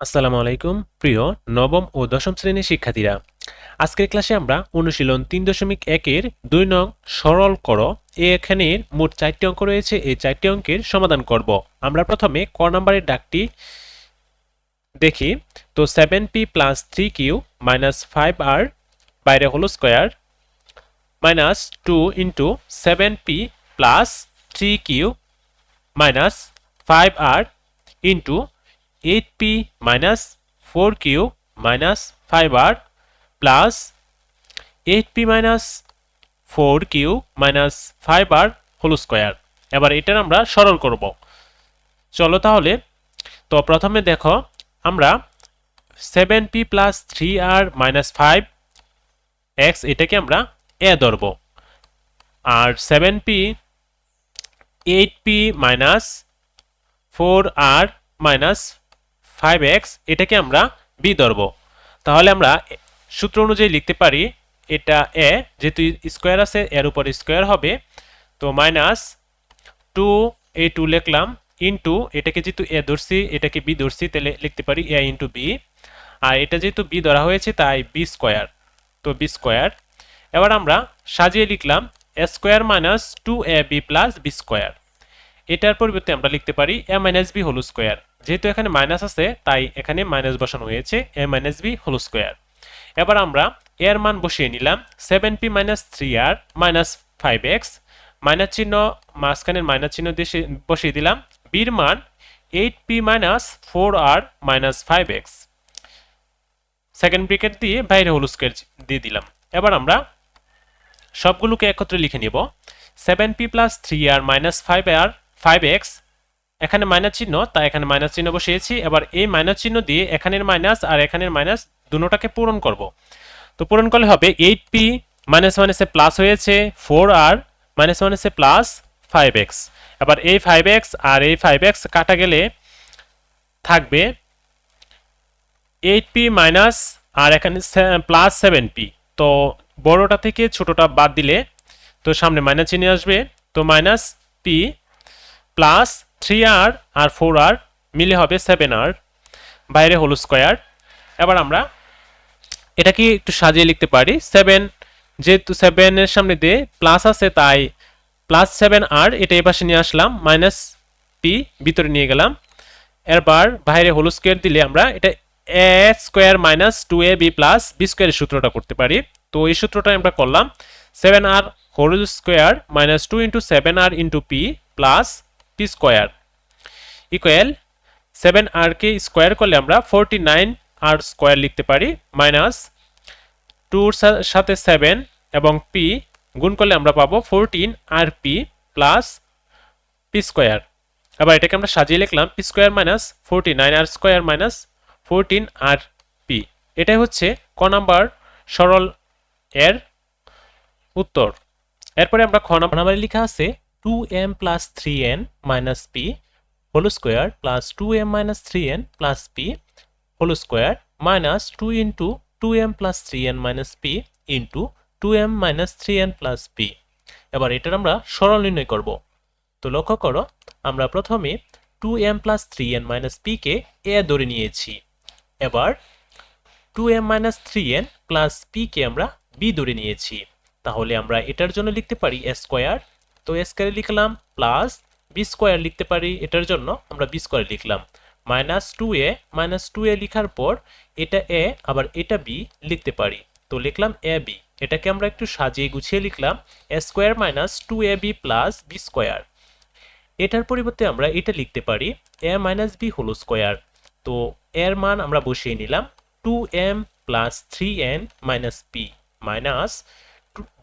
আসসালামু আলাইকুম, প্রিয় নবম ও দশম শ্রেণির শিক্ষার্থীরা। আজকের ক্লাসে আমরা অনুশীলন তিন দশমিক একের দুই নং সরল কর। এখানের মোট চারটি অঙ্ক রয়েছে, এই চারটি অঙ্কের সমাধান করব। আমরা প্রথমে ক নাম্বারের ডাকটি দেখি। তো seven p plus three q minus five r বাইরে হলো square minus two into seven p plus three q minus five r into eight p minus four q minus five r plus eight p minus four q minus five r whole square এবার এটার আমরা সরল করব। চলো তাহলে, তো প্রথমে দেখো, আমরা seven p plus three r minus five x এটাকে আমরা এ ধরব। আর seven p eight p minus four r minus five x এটাকে আমরা বি ধরব। তাহলে আমরা সূত্র অনুযায়ী লিখতে পারি, এটা এ যেহেতু স্কোয়ার আছে, এর উপর স্কোয়ার হবে, তো মাইনাস টু এ টু লিখলাম ইন্টু এটাকে যেহেতু এ ধরছি, এটাকে বি ধরছি, তাহলে লিখতে পারি এ ইন্টু বি আর এটা যেহেতু বি ধরা হয়েছে, তাই বি স্কোয়ার তো বি স্কোয়ার এবার আমরা সাজিয়ে লিখলাম a square minus two a b plus b square এটার পরিবর্তে আমরা লিখতে পারি a minus b whole square. যেহেতু এখানে মাইনাস আছে, তাই এখানে মাইনাস বসানো হয়েছে a minus b whole square. এবার আমরা এর মান বসিয়ে নিলাম seven p minus three r minus five x. Minus চিহ্ন, মাঝখানের মাইনাস চিহ্ন দিয়ে বসিয়ে দিলাম। বির মান eight p minus four r minus five x. Second bracket দিয়ে বাইরে হোল স্কোয়ার দিয়ে দিলাম। এবার আমরা সবগুলোকে একত্রে লিখে নিব। Seven p plus three r minus five r five x এখানে মাইনাস চিহ্ন, তাই এখানে মাইনাস চিহ্ন বসিয়েছি। এবার এই মাইনাস চিহ্ন দিয়ে এখানের মাইনাস আর এখানের মাইনাস দুটোটাকে পূরণ করব। তো পূরণ করলে হবে এইট পি মাইনাস মাইনাসে প্লাস হয়েছে ফোর আর মাইনাস মাইনাসে প্লাস ফাইভ এক্স এবার এই ফাইভ এক্স আর এই ফাইভ এক্স কাটা গেলে থাকবে এইট পি মাইনাস আর এখানে প্লাস সেভেন পি তো বড়টা থেকে ছোটটা বাদ দিলে তো সামনে মাইনাস চিহ্ন আসবে। তো minus p plus three r আর ফোর আর মিলে হবে সেভেন আর, বাইরে হলো স্কোয়ার। এবার আমরা এটাকে একটু সাজিয়ে লিখতে পারি, সেভেন যেহেতু সেভেনের সামনে দিয়ে প্লাস আছে, তাই প্লাস সেভেন আর এটা এই পাশে নিয়ে আসলাম, মাইনাস পি ভিতরে নিয়ে গেলাম। এরপর বাইরে হোল স্কোয়ার দিলে আমরা এটা a square minus two a b plus b স্কোয়ারের সূত্রটা করতে পারি। তো এই সূত্রটা আমরা করলাম, seven r whole square minus two into seven r into p plus p square equal seven আরকে square করলে আমরা ফোরটি নাইন আর স্কোয়ার লিখতে পারি মাইনাস টুর সাথে সেভেন এবং পি গুণ করলে আমরা পাবো fourteen r p plus p square এবার এটাকে আমরা সাজিয়ে লিখলাম p square minus forty nine r square minus fourteen r p এটাই হচ্ছে ক নাম্বার সরল এর উত্তর। এরপরে আমরা খ নাম্বারে লেখা আছে two m plus three n minus p whole square plus two m minus three n plus p whole square minus two into two m plus three n minus p into two m minus three plus এবার এটার আমরা সরল নির্ণয় করব। তো লক্ষ্য করো, আমরা প্রথমে two m plus three n minus PK a ধরে নিয়েছি। এবার two m minus three n plus আমরা বি ধরে নিয়েছি। তাহলে আমরা এটার জন্য লিখতে পারি এ স্কোয়ার তো এ স্কোয়ার লিখলাম প্লাস বি স্কোয়ার লিখতে পারি, এটার জন্য আমরা বি স্কোয়ার লিখলাম। Minus two a minus two a লিখার পর এটা এ আবার এটা বি লিখতে পারি। তো লিখলাম এ বি এটাকে আমরা একটু সাজিয়ে গুছিয়ে লিখলাম a square minus two a b plus b square এটার পরিবর্তে আমরা এটা লিখতে পারি a minus b whole square তো এর মান আমরা বসিয়ে নিলাম two m plus three n minus p minus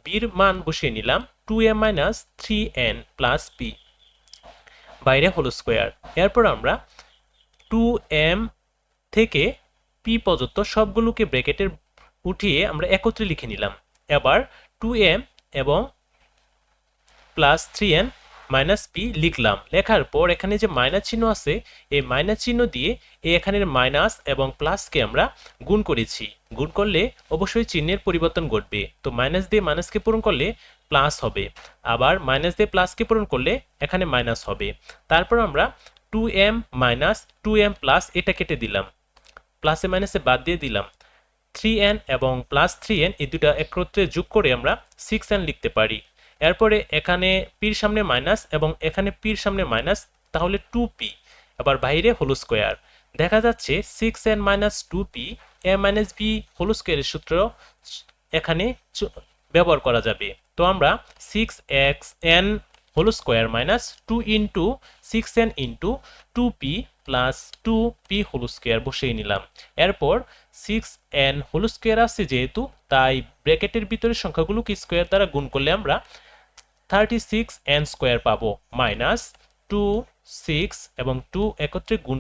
বির মান বসিয়ে নিলাম two m minus three n plus p বাইরে হলো স্কোয়ার এরপর আমরা টু এম থেকে পি পর্যন্ত সবগুলোকে ব্র্যাকেটের উঠিয়ে আমরা একত্রে লিখে নিলাম। এবার টু এম এবং plus three n minus p লিখলাম। লেখার পর এখানে যে মাইনাস চিহ্ন আছে, এই মাইনাস চিহ্ন দিয়ে এই এখানের মাইনাস এবং প্লাসকে আমরা গুণ করেছি। গুণ করলে অবশ্যই চিহ্নের পরিবর্তন ঘটবে। তো মাইনাস দিয়ে মাইনাসকে পূরণ করলে প্লাস হবে। আবার মাইনাস দিয়ে প্লাসকে পূরণ করলে এখানে মাইনাস হবে। তারপর আমরা two m minus two m plus এটা কেটে দিলাম। প্লাসে মাইনাসে বাদ দিয়ে দিলাম। থ্রি এন এবং প্লাস থ্রি এন এই দুটা একত্রে যোগ করে আমরা সিক্স এন লিখতে পারি। এরপরে এখানে পির সামনে মাইনাস এবং এখানে পির সামনে মাইনাস, তাহলে টু পি আবার বাইরে হোল স্কোয়ার দেখা যাচ্ছে six n minus two p a minus b whole স্কোয়ারের সূত্র এখানে ব্যবহার করা যাবে। তো আমরা six x n whole square minus two into six n into two p plus two p whole square বসিয়ে নিলাম। এরপর সিক্স এন হোল স্কোয়ার আসছে যেহেতু, তাই ব্র্যাকেটের ভিতরে সংখ্যাগুলোকে স্কোয়ার দ্বারা গুণ করলে আমরা থার্টি সিক্স এন স্কোয়ার পাবো। মাইনাস টু সিক্স এবং টু একত্রে গুণ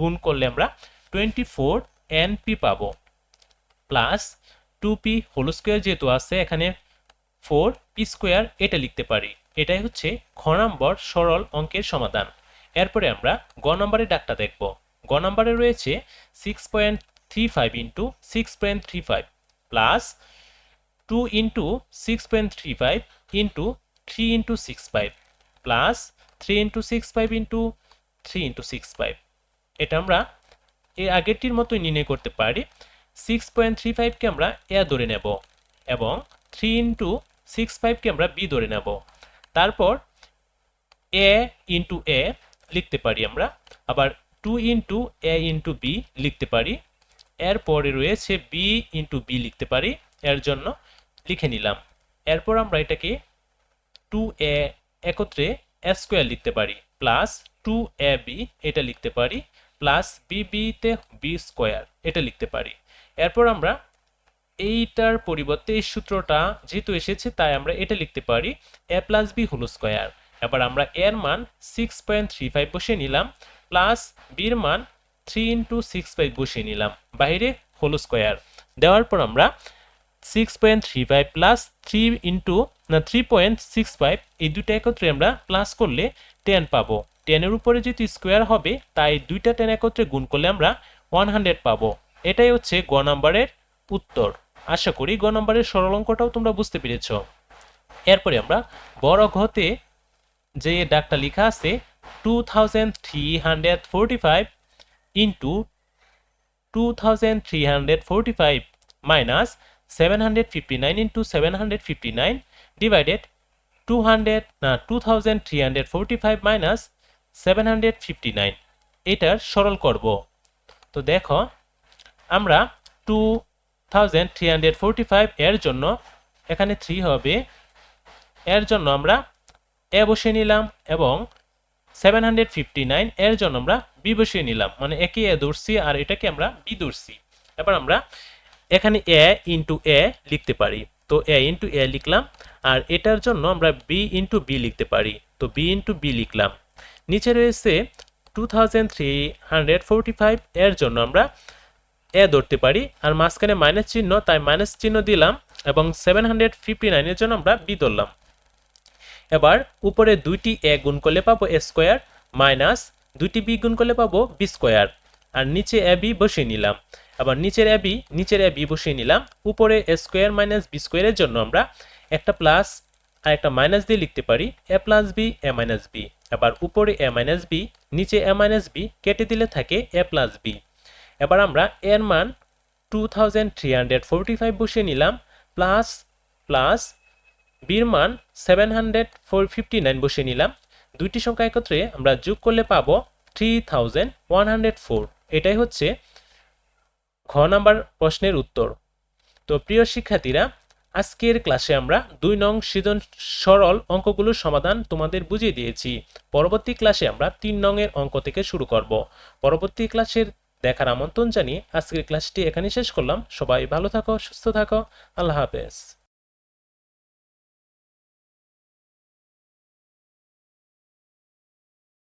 গুণ করলে আমরা টোয়েন্টি ফোর এন পি পাবো। Plus two p whole square যেহেতু আছে, এখানে ফোর পি স্কোয়ার এটা লিখতে পারি। এটাই হচ্ছে খ নম্বর সরল অঙ্কের সমাধান। এরপরে আমরা গ নম্বরের ডাকটা দেখব। গ নম্বরে রয়েছে six point three five into six point three five plus two into six point three five into three into six five plus three into six five into three into six five এটা আমরা এই আগেরটির মতোই নির্ণয় করতে পারি। Six point three ফাইভকে আমরা এ ধরে নেব এবং থ্রি ইন্টু সিক্স ফাইভকে আমরা বি ধরে নেব। তারপর এ ইন্টু এ লিখতে পারি আমরা। আবার two into a into b লিখতে পারি। এরপরে রয়েছে বি ইন্টু বি লিখতে পারি, এর জন্য লিখে নিলাম। এরপর আমরা এটাকে টু এ একত্রে স্কোয়ার লিখতে পারি প্লাস টু এ বি এটা লিখতে পারি প্লাস বি বিতে বি স্কোয়ার এটা লিখতে পারি। এরপর আমরা এইটার পরিবর্তে এই সূত্রটা যেহেতু এসেছে, তাই আমরা এটা লিখতে পারি a plus b whole square এবার আমরা এর মান সিক্স পয়েন্ট থ্রি ফাইভ বসে নিলাম প্লাস বির মান থ্রি ইন্টু সিক্স ফাইভ বসিয়ে নিলাম। বাইরে হোল স্কোয়ার। দেওয়ার পর আমরা six point three five plus three into, না, থ্রি পয়েন্ট সিক্স ফাইভ, এই দুটো একত্রে আমরা প্লাস করলে টেন পাবো। টেনের উপরে যেহেতু স্কোয়ার হবে, তাই দুইটা টেন একত্রে গুণ করলে আমরা ওয়ান হান্ড্রেড পাবো। এটাই হচ্ছে গ নাম্বারের উত্তর। আশা করি গ নাম্বারের সরল অঙ্কটাও তোমরা বুঝতে পেরেছ। এরপরে আমরা বড় ঘতে যে ডাকটা লেখা আছে two thousand three hundred forty five into two thousand three hundred forty five minus seven hundred fifty nine into seven hundred fifty nine divided two hundred না two thousand three hundred forty five minus seven hundred fifty nine এটার সরল করব। তো দেখো, আমরা two thousand three hundred forty five এর জন্য এখানে থ্রি হবে। এর জন্য আমরা এ বসিয়ে নিলাম এবং সেভেন হান্ড্রেড ফিফটি নাইন এর জন্য আমরা বি বসিয়ে নিলাম। মানে একে এ ধরছি আর এটাকে আমরা বি ধরছি। এবার আমরা এখানে এ ইন্টু এ লিখতে পারি। তো এ ইন্টু এ লিখলাম আর এটার জন্য আমরা বি ইন্টু বি লিখতে পারি। তো বি ইন্টু বি লিখলাম। নিচে রয়েছে two thousand three hundred forty five এর জন্য আমরা এ ধরতে পারি আর মাঝখানে মাইনাস চিহ্ন, তাই মাইনাস চিহ্ন দিলাম এবং সেভেন হান্ড্রেড ফিফটি নাইনের জন্য আমরা বি ধরলাম। এবার উপরে দুইটি এ গুণ করলে পাবো এ স্কোয়ার মাইনাস দুইটি বি গুণ করলে পাবো বি স্কোয়ার। আর নিচে এ, বি বসিয়ে নিলাম। আবার নিচের এ, বি, নিচের এ, বি বসিয়ে নিলাম। উপরে এ স্কোয়ার মাইনাস বি স্কোয়ারের জন্য আমরা একটা প্লাস আর একটা মাইনাস দিয়ে লিখতে পারি। A plus b, a minus b. আবার উপরে এ মাইনাস বি, নিচে এ মাইনাস বি কেটে দিলে থাকে এ প্লাস বি। এবার আমরা এর মান two thousand three hundred forty five বসিয়ে নিলাম। প্লাস প্লাস বির মান seven hundred four fifty nine বসিয়ে নিলাম। দুইটি সংখ্যা একত্রে আমরা যোগ করলে পাবো three thousand one hundred four এটাই হচ্ছে খ নাম্বার প্রশ্নের উত্তর। তো প্রিয় শিক্ষার্থীরা, আজকের ক্লাসে আমরা দুই নং সৃজন সরল অঙ্কগুলোর সমাধান তোমাদের বুঝিয়ে দিয়েছি। পরবর্তী ক্লাসে আমরা তিন নংয়ের অঙ্ক থেকে শুরু করব। পরবর্তী ক্লাসের দেখার আমন্ত্রণ জানিয়ে আজকের ক্লাসটি এখানে শেষ করলাম। সবাই ভালো থাকো, সুস্থ থাকো। আল্লাহ হাফেজ।